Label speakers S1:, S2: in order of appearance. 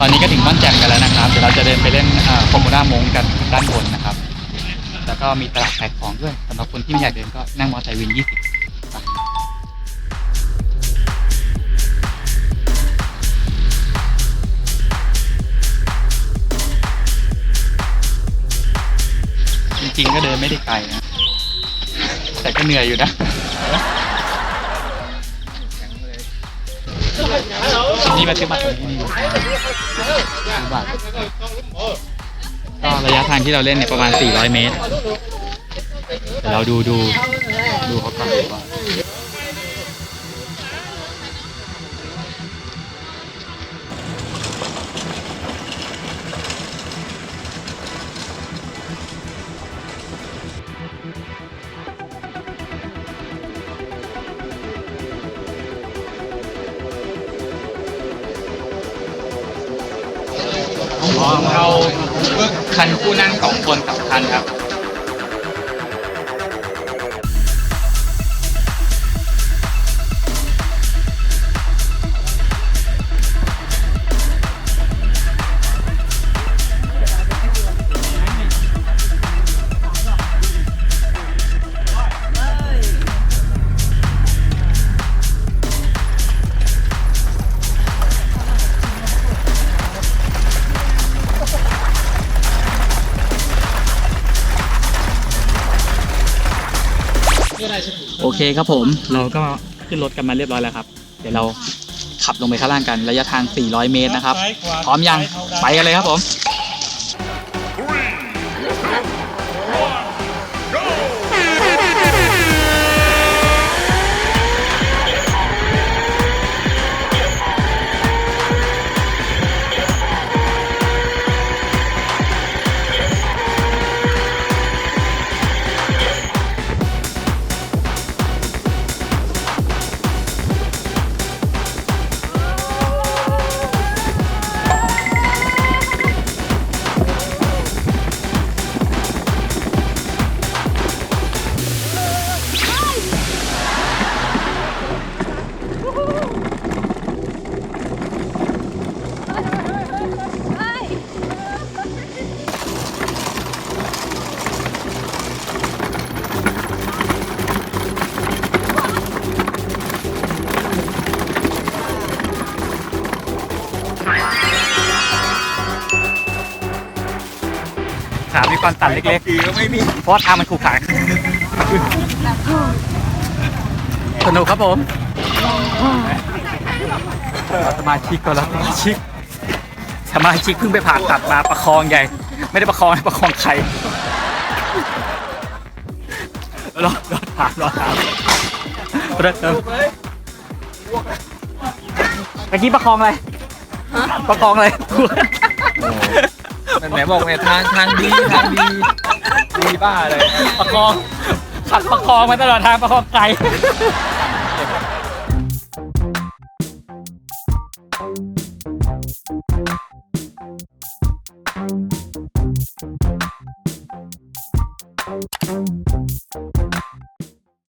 S1: ตอนนี้ก็ถึงบ้านแจ่มกันแล้วนะครับเดี๋ยวเราจะเดินไปเล่นคอมมูน่ามงกันด้านบนนะครับ แล้วก็มีตลาดขายของด้วยสำหรับคนที่ไม่อยากเดินก็นั่งมอเตอร์ไซค์วิน 20 จริงก็เดินไม่ได้ไกลนะ แต่ก็เหนื่อยอยู่นะนี่มาซื้อบัตรตรงนี้นี่ซื้อบัตรก็ระยะทางที่เราเล่นเนี่ยประมาณ 400 เมตร เดี๋ยวเราดูดูดูเขาก่อนดีกว่า คันคู่นั่งสองคนสำคัญครับ โอเคครับผมเราก็ขึ้นรถกันมาเรียบร้อยแล้วครับ เดี๋ยวเราขับลงไปข้างล่างกันระยะทาง 400 เมตรนะครับ พร้อมยังไปกันเลยครับผม มีความตันเล็กๆก็ไม่มีเพราะว่าทางมันขรุขระสนุกครับผมสมาชิกก็แล้วสมาชิกสมาชิกเพิ่งไปผ่าตัดมาประคองใหญ่ ไม่ได้ประคองนะประคองใครรอรอถามรอถามรอเติมเมื่อกี้ประคองอะไรประคองอะไร
S2: ไหนบอกเนี่ยทางทางดีทางดีดีบ้าเลย
S1: ประคองขับประคองมาตลอดทางประคองไกลอืม